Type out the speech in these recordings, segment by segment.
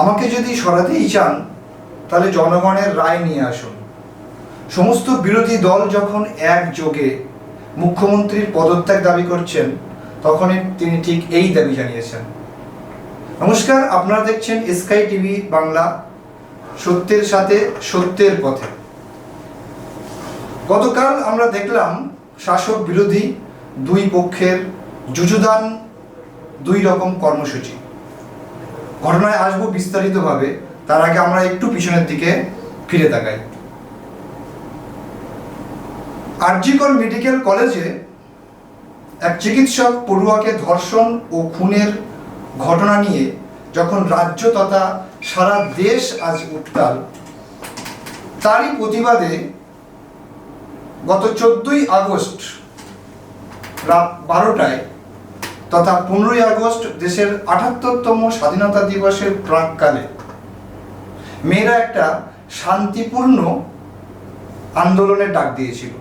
আমাকে যদি সরাতেই চান, তাহলে জনগণের রায় নিয়ে আসুন। সমস্ত বিরোধী দল যখন একযোগে মুখ্যমন্ত্রীর পদত্যাগ দাবি করছেন, তখনই তিনি ঠিক এই দাবি জানিয়েছেন। নমস্কার, আপনারা দেখছেন স্কাই টিভি বাংলা, সত্যের সাথে সত্যের পথে। গতকাল আমরা দেখলাম শাসক বিরোধী দুই পক্ষের যুযুদান দুই রকম কর্মসূচি। ঘটনায় আসব বিস্তারিতভাবে, তার আগে আমরা একটু পিছনের দিকে ফিরে তাকাই। আরজিকর মেডিকেল কলেজে এক চিকিৎসক পড়ুয়াকে ধর্ষণ ও খুনের ঘটনা নিয়ে যখন রাজ্য তথা সারা দেশ আজ উত্তাল, তারই প্রতিবাদে গত চোদ্দই আগস্ট রাত বারোটায় তথা পনেরোই আগস্ট দেশের আটাত্তরতম স্বাধীনতা দিবসের প্রাককালে মেয়েরা একটা শান্তিপূর্ণ আন্দোলনের ডাক দিয়েছিল।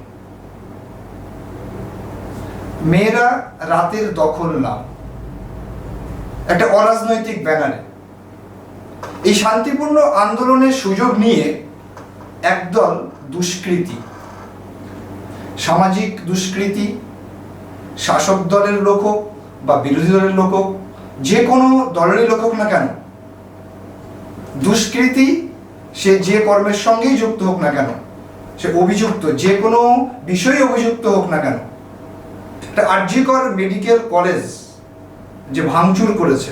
মেয়েরা রাতের দখল নাম একটা অরাজনৈতিক ব্যানারে। এই শান্তিপূর্ণ আন্দোলনের সুযোগ নিয়ে একদল দুষ্কৃতী, সামাজিক দুষ্কৃতী, শাসক দলের লোক বা বিরোধী দলের লোক হোক, যে কোনো দলেরই লোক হোক না কেন, দুষ্কৃতী সে যে কর্মের সঙ্গেই যুক্ত হোক না কেন, সে অভিযুক্ত, যে কোনো বিষয়ে অভিযুক্ত হোক না কেন, একটা আর্যিকর মেডিকেল কলেজ যে ভাঙচুর করেছে,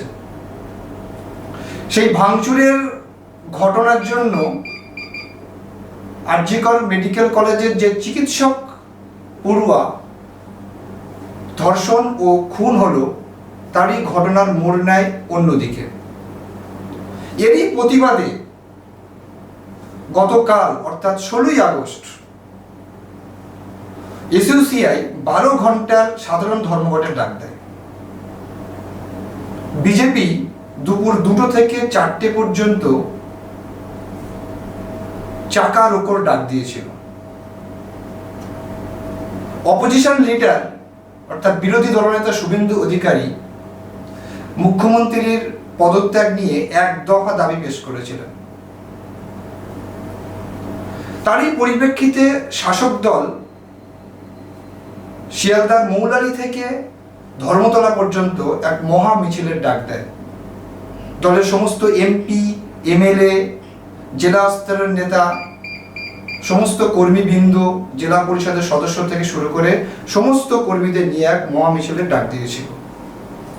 সেই ভাঙচুরের ঘটনার জন্য আর্যিকর মেডিকেল কলেজের যে চিকিৎসক পড়ুয়া ধর্ষণ ও খুন হলো তারই ঘটনার মোড় নেয় অন্যদিকে। এরই প্রতিবাদে গতকাল, অর্থাৎ ষোলোই আগস্ট, এসইউসিআই বারো ঘণ্টার সাধারণ ধর্মঘটের ডাক দেয়। বিজেপি দুপুর দুটো থেকে চারটে পর্যন্ত চাকার ওপর ডাক দিয়েছিল। অপোজিশন লিডার অর্থাৎ বিরোধী দলনেতা শুভেন্দু অধিকারী মুখ্যমন্ত্রীর পদত্যাগ নিয়ে এক দফা দাবি পেশ করেছিলেন। তারই পরিপ্রেক্ষিতে শাসক দল শিয়ালদার মৌলারি থেকে ধর্মতলা পর্যন্ত এক মহা মিছিলের ডাক দেয়। দলের সমস্ত এমপি, এমএলএ, জেলা স্তরের নেতা সমস্ত কর্মীবৃন্দ জেলা পরিষদের সদস্য থেকে শুরু করে সমস্ত কর্মীদের নিয়ে এক মহা মিছিলের ডাক দিয়েছিল।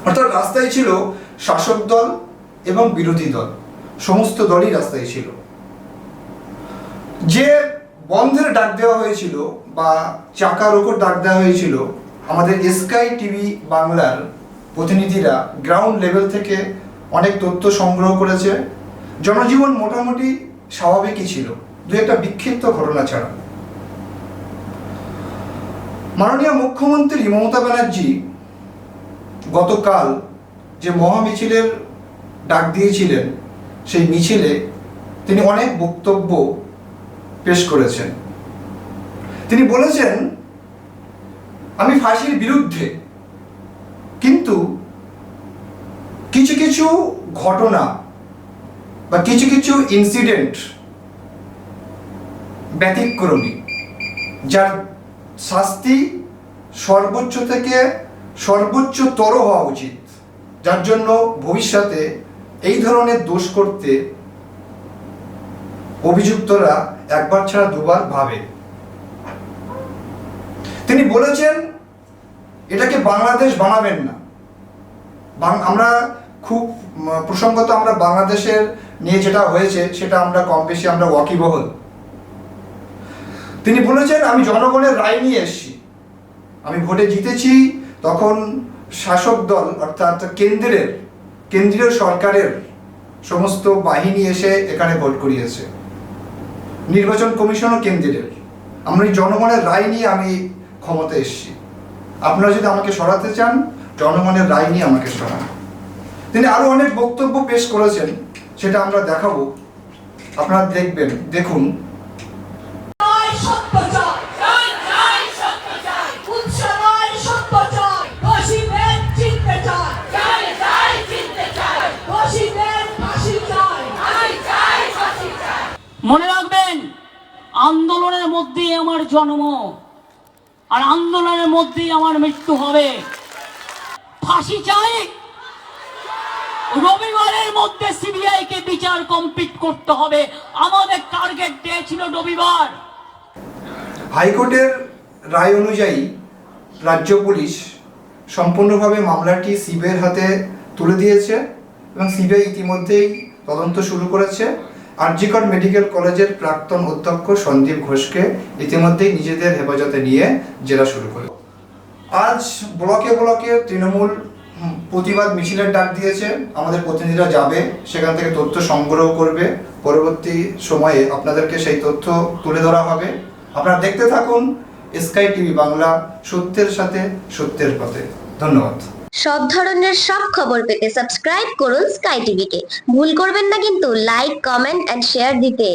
অর্থাৎ রাস্তায় ছিল শাসক দল এবং বিরোধী দল। সমস্ত দলই রাস্তায় ছিল। যে বন্ধের ডাক দেওয়া হয়েছিল বা চাকার ওপর ডাক দেওয়া হয়েছিল, আমাদের স্কাই টিভি বাংলার প্রতিনিধিরা গ্রাউন্ড লেভেল থেকে অনেক তথ্য সংগ্রহ করেছে। জনজীবন মোটামুটি স্বাভাবিকই ছিল। দু একটা বিক্ষিপ্ত ঘটনা ছাড়া। মাননীয় মুখ্যমন্ত্রী মমতা ব্যানার্জি গতকাল যে মহা মিছিলের ডাক দিয়েছিলেন, সেই মিছিলে তিনি অনেক বক্তব্য পেশ করেছেন। তিনি বলেছেন, আমি ফাঁসির বিরুদ্ধে, কিন্তু কিছু কিছু ঘটনা বা কিছু কিছু ইনসিডেন্ট ব্যতিক্রমী, যার শাস্তি সর্বোচ্চ থেকে সর্বোচ্চতর হওয়া উচিত। যার জন্য ভবিষ্যতে এই ধরনের দোষ করতে অভিযুক্তরা একবার ছাড়া দুবার ভাবে। তিনি বলেছেন, এটাকে বাংলাদেশ বানাবেন না। আমরা খুব প্রসঙ্গত আমরা বাংলাদেশের নিয়ে যেটা হয়েছে, সেটা আমরা কম বেশি আমরা ওয়াকিবহল। তিনি বলেছেন, আমি জনগণের রায় নিয়ে এসেছি। আমি ভোটে জিতেছি। তখন শাসক দল, অর্থাৎ কেন্দ্রের, কেন্দ্রীয় সরকারের সমস্ত বাহিনী এসে এখানে ভোট করিয়েছে। নির্বাচন কমিশনও কেন্দ্রের। আমি জনগণের রায় নিয়ে আমি ক্ষমতা এসেছি। আপনারা যদি আমাকে সরাতে চান, জনগণের রায় নিয়ে আমাকে সরান। তিনি আরও অনেক বক্তব্য পেশ করেছেন, সেটা আমরা দেখাবো। আপনারা দেখবেন, দেখুন। মনে রাখবেন, আন্দোলনের মধ্যেই আমার জন্ম, আর আন্দোলনের মধ্যেই আমার মৃত্যু হবে। ফাঁসি চাই। রবিবারের মধ্যে সিবিআই কে বিচার কমপ্লিট করতে হবে। আমাদের টার্গেট দিয়েছিল রবিবার। হাইকোর্টের রায় অনুযায়ী রাজ্য পুলিশ সম্পূর্ণভাবে মামলাটি সিবিআইয়ের হাতে তুলে দিয়েছে এবং সিবিআই ইতিমধ্যেই তদন্ত শুরু করেছে। আরজিকর মেডিকেল কলেজের প্রাক্তন অধ্যক্ষ সন্দীপ ঘোষকে ইতিমধ্যেই নিজেদের হেফাজতে নিয়ে জেরা শুরু করে আজ ব্লকে ব্লকে তৃণমূল প্রতিবাদ মিছিলের ডাক দিয়েছে। আমাদের প্রতিনিধিরা যাবে, সেখান থেকে তথ্য সংগ্রহ করবে। পরবর্তী সময়ে আপনাদেরকে সেই তথ্য তুলে ধরা হবে। আপনারা দেখতে থাকুন স্কাই টিভি বাংলা সত্যের সাথে সত্যের পথে। ধন্যবাদ। সব ধরনের সব খবর পেতে সাবস্ক্রাইব করুন স্কাই টিভিকে ভুল করবেন না কিন্তু লাইক কমেন্ট এন্ড শেয়ার দিতে।